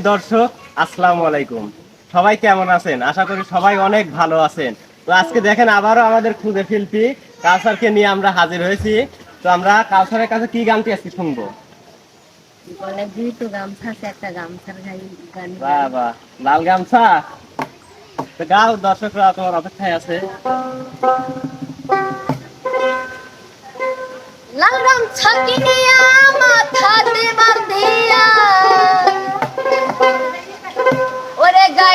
দর্শক আসসালামু আলাইকুম। সবাই কেমন আছেন? আশা করি সবাই অনেক ভালো আছেন। তো আজকে দেখেন আবারও আমাদের খুদে শিল্পী কাউসারকে নিয়ে আমরা হাজির হয়েছি। তো আমরা কাউসারের কাছে কি গানটি আজকে শুনব? বাহ লাল গামছা? তো গাও দর্শকরা তোমার অপেক্ষায় আছে। লাল গামছা কিনিয়া মাথাতে বাঁধিয়া।